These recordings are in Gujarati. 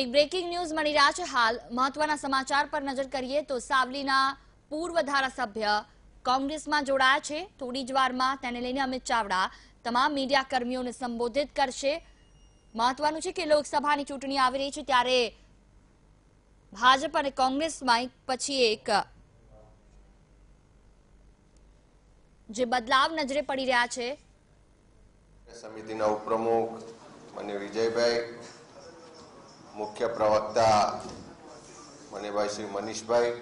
એક બ્રેકિંગ ન્યૂઝ મળી રહ્યા છે. હાલ મહત્વના સમાચાર પર નજર કરીએ તો સાવલીના પૂર્વ ધારાસભ્ય કોંગ્રેસમાં જોડાયા છે. થોડી જ વારમાં તેને લઈને અમિત ચાવડા તમામ મીડિયા કર્મીઓને સંબોધિત કરશે. મહત્વનું છે કે લોકસભાની ચૂંટણી આવી રહી છે ત્યારે ભાજપ અને કોંગ્રેસમાં એક પછી એક જે બદલાવ નજરે પડી રહ્યા છે. સમિતિના ઉપપ્રમુખ વિજયભાઈ મુખ્ય પ્રવક્તા મનીભાઈ શ્રી મનીષભાઈ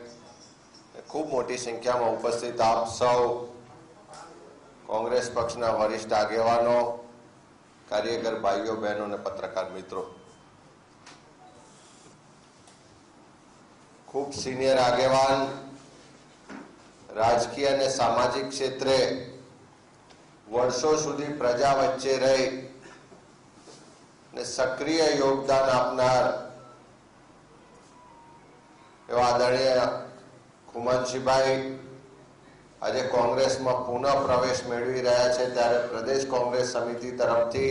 ખૂબ મોટી સંખ્યામાં ઉપસ્થિત આપ સૌ કોંગ્રેસ પક્ષના વરિષ્ઠ આગેવાનો, કાર્યકર ભાઈઓ, બહેનો અને પત્રકાર મિત્રો. ખૂબ સિનિયર આગેવાન રાજકીય અને સામાજિક ક્ષેત્રે વર્ષો સુધી પ્રજા વચ્ચે રહી ને સક્રિય યોગદાન આપનાર એવા આદરણીય કુમનસિંહભાઈ આજે કોંગ્રેસમાં પુનઃ પ્રવેશ મેળવી રહ્યા છે. ત્યારે પ્રદેશ કોંગ્રેસ સમિતિ તરફથી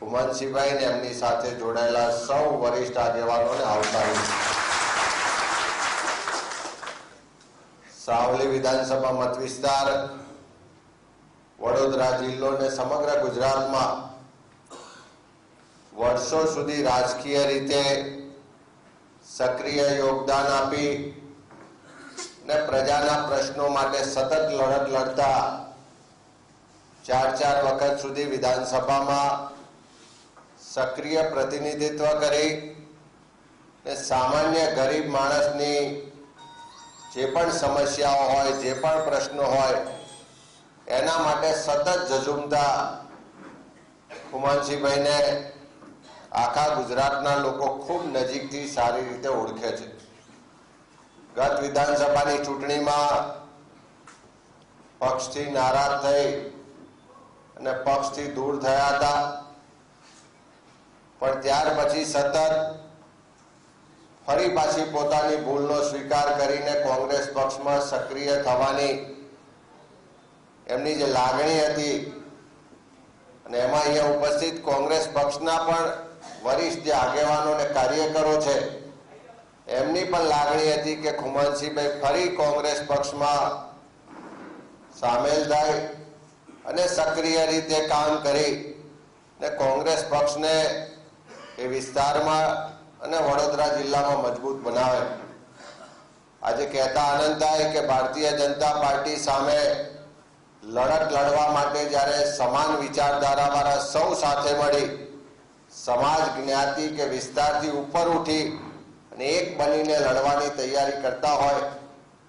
કુમનસિંહભાઈ ને એમની સાથે જોડાયેલા સૌ વરિષ્ઠ આગેવાનોને આવકારું છું. સાવલી વિધાનસભા મત વિસ્તાર વડોદરા જિલ્લો ને સમગ્ર ગુજરાતમાં વર્ષો સુધી રાજકીય રીતે સક્રિય યોગદાન આપી ને પ્રજાના પ્રશ્નો માટે સતત લડત લડતા ચાર ચાર વખત સુધી વિધાનસભામાં સક્રિય પ્રતિનિધિત્વ કરી ને સામાન્ય ગરીબ માણસની જે પણ સમસ્યાઓ હોય, જે પણ પ્રશ્નો હોય, એના માટે સતત ઝઝુમતા. ખુમાનસિંહભાઈને આખા ગુજરાતના લોકો ખૂબ નજીકથી સારી રીતે ઓળખે છે. ગત વિધાનસભાની ચૂંટણીમાં પક્ષથી નારાજ થઈ અને પક્ષથી દૂર થયા હતા. પણ ત્યાર પછી સતત ફરી પાછી પોતાની ભૂલનો સ્વીકાર કરીને કોંગ્રેસ પક્ષમાં સક્રિય થવાની એમની જે લાગણી હતી અને એમાં અહીંયા ઉપસ્થિત કોંગ્રેસ પક્ષના પણ વરિષ્ઠ જે આગેવાનો ને કાર્યકરો છે. એમની પણ લાગણી હતી કે ખુમાનસિંહભાઈ ફરી કોંગ્રેસ પક્ષમાં સામેલ થાય અને સક્રિય રીતે કામ કરી ને કોંગ્રેસ પક્ષને એ વિસ્તારમાં અને વડોદરા જિલ્લામાં મજબૂત બનાવે. આજે કહેતા આનંદ થાય કે ભારતીય જનતા પાર્ટી સામે લડત લડવા માટે જ્યારે સમાન વિચારધારાવાળા સૌ સાથે મળી સમાજ જ્ઞાતિ કે વિસ્તારથી ઉપર ઉઠી અને એક બનીને લડવાની તૈયારી કરતા હોય,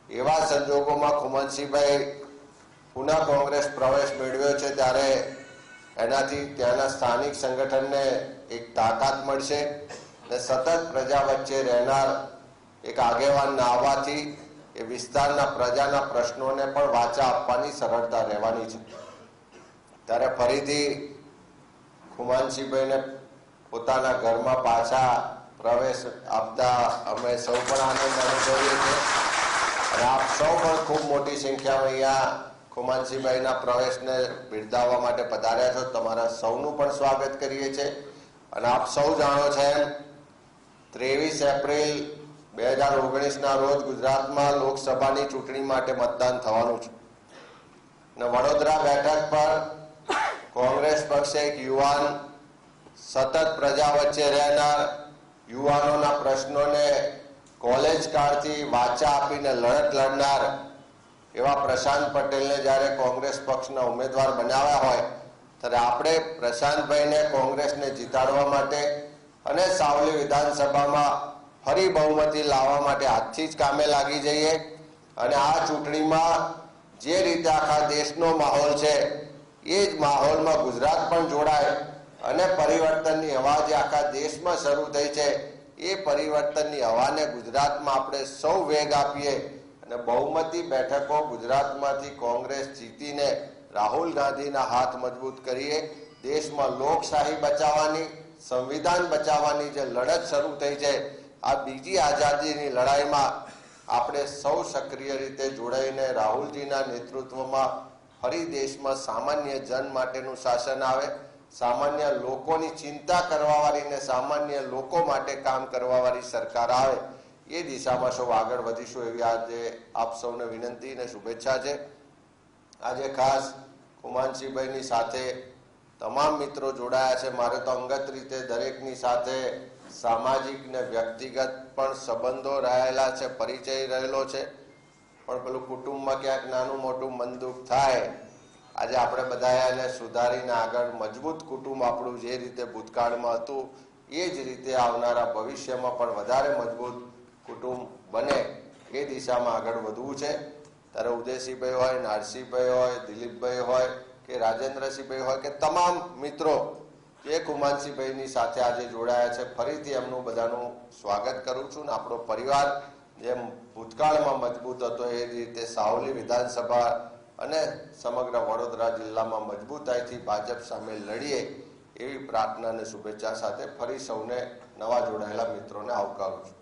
એવા સંજોગોમાં ખુમનસિંહભાઈ પુનઃ કોંગ્રેસ પ્રવેશ મેળવ્યો છે ત્યારે એનાથી ત્યાંના સ્થાનિક સંગઠનને એક તાકાત મળશે ને સતત પ્રજા વચ્ચે રહેનાર એક આગેવાનના આવવાથી એ વિસ્તારના પ્રજાના પ્રશ્નોને પણ વાચા આપવાની સરળતા રહેવાની છે. ત્યારે ફરીથી ખુમાનસિંહભાઈને પોતાના ઘરમાં પાછા પ્રવેશ આપતા અમે સૌ પણ આનંદ અનુભવીએ છીએ. અને આપ સૌ પણ ખૂબ મોટી સંખ્યામાં અહીંયા ખુમાનસિંહભાઈના પ્રવેશને બિરદાવવા માટે પધાર્યા છો. તમારા સૌનું પણ સ્વાગત કરીએ છીએ. અને આપ સૌ જાણો છે એમ, ત્રેવીસ એપ્રિલ બે હજાર ઓગણીસના રોજ ગુજરાતમાં લોકસભાની ચૂંટણી માટે મતદાન થવાનું છે. અને વડોદરા બેઠક પર કોંગ્રેસ પક્ષે એક યુવાન સતત પ્રજા વચ્ચે રહેનાર યુવાનોના પ્રશ્નોને કોલેજ કાળથી વાચા આપીને લડત લડનાર એવા પ્રશાંત પટેલને જ્યારે કોંગ્રેસ પક્ષના ઉમેદવાર બનાવ્યા હોય, ત્યારે આપણે પ્રશાંતભાઈને કોંગ્રેસને જીતાડવા માટે અને સાવલી વિધાનસભામાં ફરી બહુમતી લાવવા માટે આજથી જ કામે લાગી જઈએ અને આ ચૂંટણીમાં જે રીતે આખા દેશનો માહોલ છે, એ જ માહોલમાં ગુજરાત પણ જોડાય અને પરિવર્તનની હવા જે આખા દેશમાં શરૂ થઈ છે, એ પરિવર્તનની હવાને ગુજરાતમાં આપણે સૌ વેગ આપીએ અને બહુમતી બેઠકો ગુજરાતમાંથી કોંગ્રેસ જીતીને રાહુલ ગાંધીના હાથ મજબૂત કરીએ. દેશમાં લોકશાહી બચાવવાની, સંવિધાન બચાવવાની જે લડત શરૂ થઈ છે, આ બીજી આઝાદીની લડાઈમાં આપણે સૌ સક્રિય રીતે જોડાઈને રાહુલજીના નેતૃત્વમાં ફરી દેશમાં સામાન્ય જન માટેનું શાસન આવે. સામાન્ય લોકોની ચિંતા કરવાવાળી ને સામાન્ય લોકો માટે કામ કરવાવાળી સરકાર આવે, એ દિશામાં સૌ આગળ વધીશું એવી આજે આપ સૌને વિનંતી અને શુભેચ્છા છે. આજે ખાસ કુમાનસિંહભાઈની સાથે તમામ મિત્રો જોડાયા છે. મારે તો અંગત રીતે દરેકની સાથે સામાજિક ને વ્યક્તિગત પણ સંબંધો રહેલા છે, પરિચય રહેલો છે. પણ પેલું કુટુંબમાં ક્યાંક નાનું મોટું મન દુઃખ થાય આજે આપણે બધા એને સુધારીને આગળ મજબૂત કુટુંબ આપણું જે રીતે ભૂતકાળમાં હતું, એ જ રીતે આવનારા ભવિષ્યમાં પણ વધારે મજબૂત કુટુંબ બને એ દિશામાં આગળ વધવું છે. ત્યારે ઉદયસિંહભાઈ હોય, નારસિંહભાઈ હોય, દિલીપભાઈ હોય કે રાજેન્દ્રસિંહભાઈ હોય કે તમામ મિત્રો જે કુમાનસિંહભાઈની સાથે આજે જોડાયા છે. ફરીથી એમનું બધાનું સ્વાગત કરું છું ને આપણો પરિવાર, જેમ ભૂતકાળમાં મજબૂત હતો એ રીતે સાવલી વિધાનસભા અને સમગ્ર વડોદરા જિલ્લામાં મજબૂતાઈથી ભાજપ સામે લડીએ એવી પ્રાર્થના અને શુભેચ્છા સાથે ફરી સૌને નવા જોડાયેલા મિત્રોને આવકારું છું.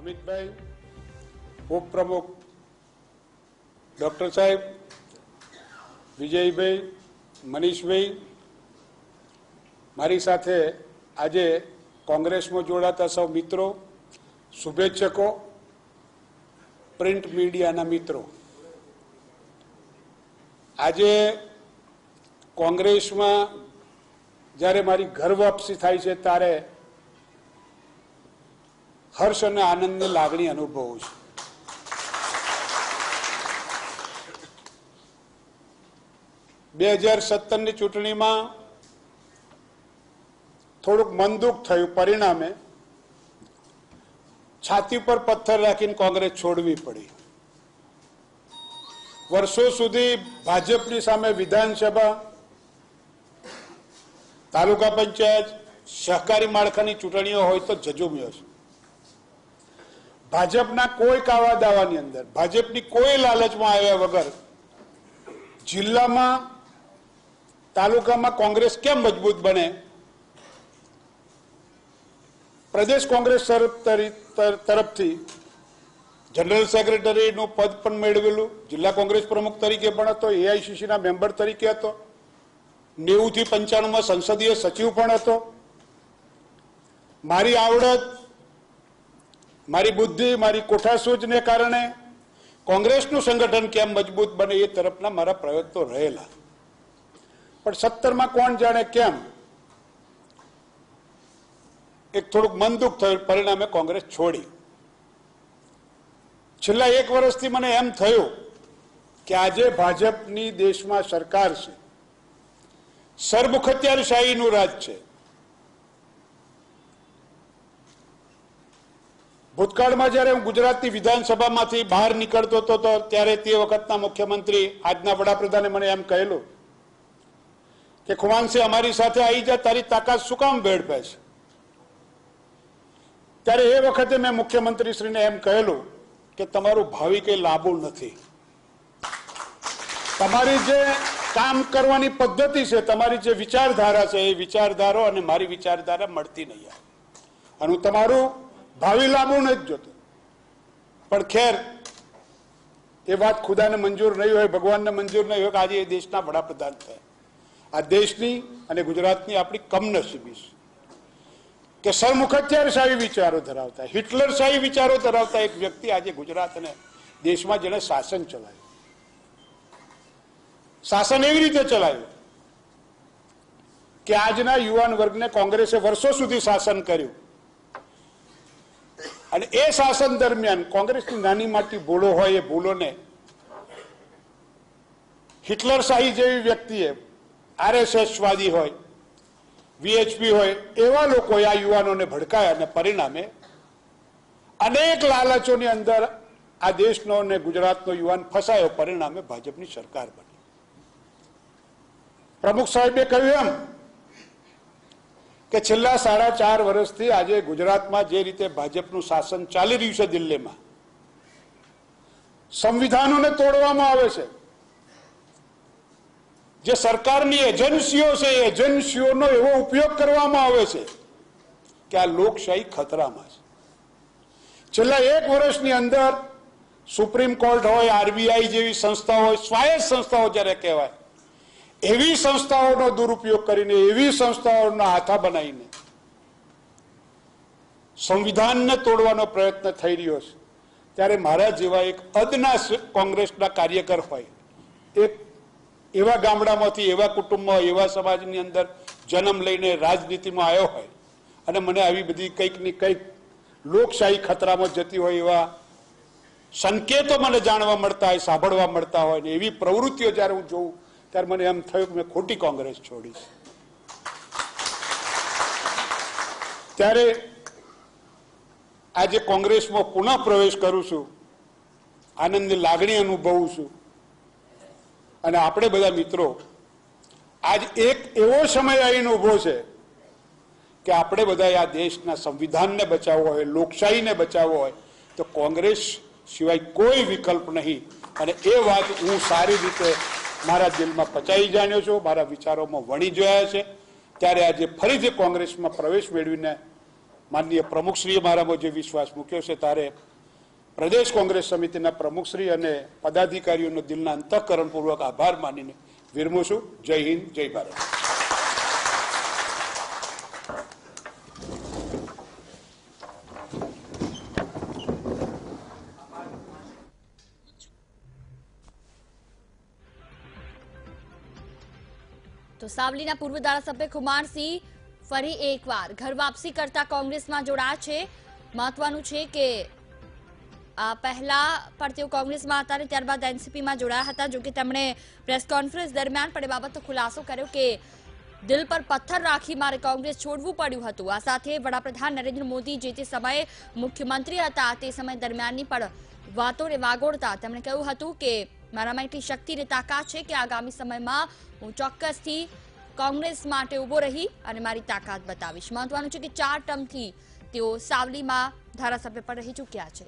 અમિતભાઈ ઉપપ્રમુખ ડૉક્ટર સાહેબ, વિજયભાઈ, મનીષભાઈ, મારી સાથે આજે કોંગ્રેસમાં જોડાતા સૌ મિત્રો, શુભેચ્છકો, પ્રિન્ટ મીડિયાના મિત્રો. આજે કોંગ્રેસમાં જ્યારે મારી ઘર વાપસી થાય છે, ત્યારે હર્ષ અને આનંદની લાગણી અનુભવું છું. બે હજાર સત્તરની ચૂંટણીમાં થોડુંક મનદુખ થયું પરિણામે છાતી પર પથ્થર રાખીને કોંગ્રેસ છોડવી પડી. વર્ષો સુધી ભાજપની સામે વિધાનસભા, તાલુકા પંચાયત, સહકારી માળખાની ચૂંટણીઓ હોય તો જજુમ્યો છે. ભાજપના કોઈ કાવા દાવાની અંદર, ભાજપની કોઈ લાલચમાં આવ્યા વગર જિલ્લામાં, તાલુકામાં કોંગ્રેસ કેમ મજબૂત બને? પ્રદેશ કોંગ્રેસ તરી- તરફથી જનરલ સેક્રેટરીનું પદ પણ મેળવેલું, જિલ્લા કોંગ્રેસ પ્રમુખ તરીકે પણ હતો એઆઈસીસીના મેમ્બર તરીકે હતો નેવું થી પંચાણુંમાં સંસદીય સચિવ પણ હતો. મારી આવડત મારી બુદ્ધિ, મારી કોઠાસૂજને કારણે કોંગ્રેસનું સંગઠન કેમ મજબૂત બને એ તરફના મારા પ્રયત્નો રહેલા. પણ સત્તરમાં કોણ જાણે કેમ? એક થોડુંક મનદુખ થયું, પરિણામે કોંગ્રેસ છોડી. છેલ્લા એક વર્ષથી મને એમ થયું કે આજે ભાજપની દેશમાં સરકાર છે. સરમુખત્યારશાહીનું રાજ છે. ભૂતકાળમાં જ્યારે હું ગુજરાતની વિધાનસભામાંથી બહાર નીકળતો હતો, તો ત્યારે તે વખતના મુખ્યમંત્રી આજના વડાપ્રધાને મને એમ કહેલું કે ખુમાનસિંહ અમારી સાથે આવી જા, તારી તાકાત શું કામ વેડફે છે ત્યારે એ વખતે મેં મુખ્યમંત્રીશ્રીને એમ કહેલું કે, તમારું ભાવિ કંઈ લાંબુ નથી તમારી જે કામ કરવાની પદ્ધતિ છે, તમારી જે વિચારધારા છે, એ વિચારધારો અને મારી વિચારધારા મળતી નહીં. અને હું તમારું ભાવિ લાંબુ નથી જોતું. પણ ખેર, એ વાત ખુદાને મંજૂર નહીં હોય, ભગવાનને મંજૂર નહીં હોય કે આજે એ દેશના વડાપ્રધાન થયા. આ દેશની અને ગુજરાતની આપણી કમનસીબી છે. કે સરમુખત્યારશાહી વિચારો ધરાવતા, હિટલરશાહી વિચારો ધરાવતા એક વ્યક્તિ આજે ગુજરાત અને દેશમાં જેણે શાસન ચલાવ્યું. શાસન એવી રીતે ચલાવ્યું કે આજના યુવાન વર્ગને કોંગ્રેસે વર્ષો સુધી શાસન કર્યું. અને એ શાસન દરમિયાન કોંગ્રેસની નાની માટી ભૂલો હોય એ ભૂલોને હિટલરશાહી જેવી વ્યક્તિએ આરએસએસવાદી હોય, વીએચપી હોય, એવા લોકોએ આ યુવાનોને ભડકાયા અને પરિણામે અનેક લાલચોની અંદર આ દેશનો અને ગુજરાતનો યુવાન ફસાયો, પરિણામે ભાજપની સરકાર બની. પ્રમુખ સાહેબે કહ્યું એમ કે છેલ્લા સાડા ચાર વર્ષથી આજે ગુજરાતમાં જે રીતે ભાજપનું શાસન ચાલી રહ્યું છે દિલ્હીમાં, સંવિધાનોને તોડવામાં આવે છે. જે સરકારની એજન્સીઓ છે, એ એજન્સીઓનો એવો ઉપયોગ કરવામાં આવે છે કે આ લોકશાહી ખતરામાં છે. છેલ્લા એક વર્ષની અંદર સુપ્રીમ કોર્ટ હોય, આરબીઆઈ જેવી સંસ્થાઓ હોય, સ્વાયત્ત સંસ્થાઓ જ્યારે કહેવાય એવી સંસ્થાઓનો દુરુપયોગ કરીને, એવી સંસ્થાઓના હાથા બનાવીને સંવિધાનને તોડવાનો પ્રયત્ન થઈ રહ્યો છે. ત્યારે મારા જેવા એક અદના કોંગ્રેસના કાર્યકર હોય, એક એવા ગામડામાંથી, એવા કુટુંબમાં, એવા સમાજની અંદર જન્મ લઈને રાજનીતિમાં આવ્યો હોય અને મને આવી બધી કંઈકની કંઈક લોકશાહી ખતરામાં જતી હોય એવા સંકેતો મને જાણવા મળતા હોય, સાંભળવા મળતા હોય ને એવી પ્રવૃત્તિઓ જ્યારે હું જોઉં ત્યારે મને એમ થયું કે મેં ખોટી કોંગ્રેસ છોડી. ત્યારે આજે કોંગ્રેસમાં પુનઃ પ્રવેશ કરું છું, આનંદની લાગણી અનુભવું છું અને આપણે બધા મિત્રો, આજ એક એવો સમય આવીને ઊભો છે કે આપણે બધા આ દેશના સંવિધાનને બચાવવો હોય, લોકશાહીને બચાવવો હોય, તો કોંગ્રેસ સિવાય કોઈ વિકલ્પ નહીં અને એ વાત હું સારી રીતે મારા દિલમાં પચાવી જાણ્યો છું, મારા વિચારોમાં વણી જોયા છે. ત્યારે આજે ફરીથી કોંગ્રેસમાં પ્રવેશ મેળવીને માનનીય પ્રમુખશ્રીએ મારામાં જે વિશ્વાસ મૂક્યો છે. ત્યારે પ્રદેશ કોંગ્રેસ સમિતિના પ્રમુખશ્રી અને પદાધિકારીઓનો દિલના અંતઃકરણપૂર્વક આભાર માનીને વિરમું છું. જય હિન્દ, જય ભારત. તો સાવલીના પૂર્વ ધારાસભ્ય કુમારસિંહ ફરી એકવાર ઘર વાપસી કરતા કોંગ્રેસમાં જોડાયા છે. મહત્વનું છે કે આ પહેલા પણ તેઓ કોંગ્રેસમાં હતા અને ત્યારબાદ એનસીપીમાં જોડાયા હતા. જોકે તેમણે પ્રેસ કોન્ફરન્સ દરમિયાન પણ એ બાબતનો ખુલાસો કર્યો કે દિલ પર પથ્થર રાખી મારે કોંગ્રેસ છોડવું પડ્યું હતું. આ સાથે વડાપ્રધાન નરેન્દ્ર મોદી જે તે સમયે મુખ્યમંત્રી હતા, તે સમય દરમિયાનની પણ વાતોને વાગોળતા તેમણે કહ્યું હતું કે મારામાં શક્તિ અને તાકાત છે કે આગામી સમયમાં હું ચોક્કસથી કોંગ્રેસ માટે ઊભો રહી અને મારી તાકાત બતાવીશ. મહત્વનું છે કે ચાર ટર્મથી તેઓ સાવલીમાં ધારાસભ્ય પણ રહી ચૂક્યા છે.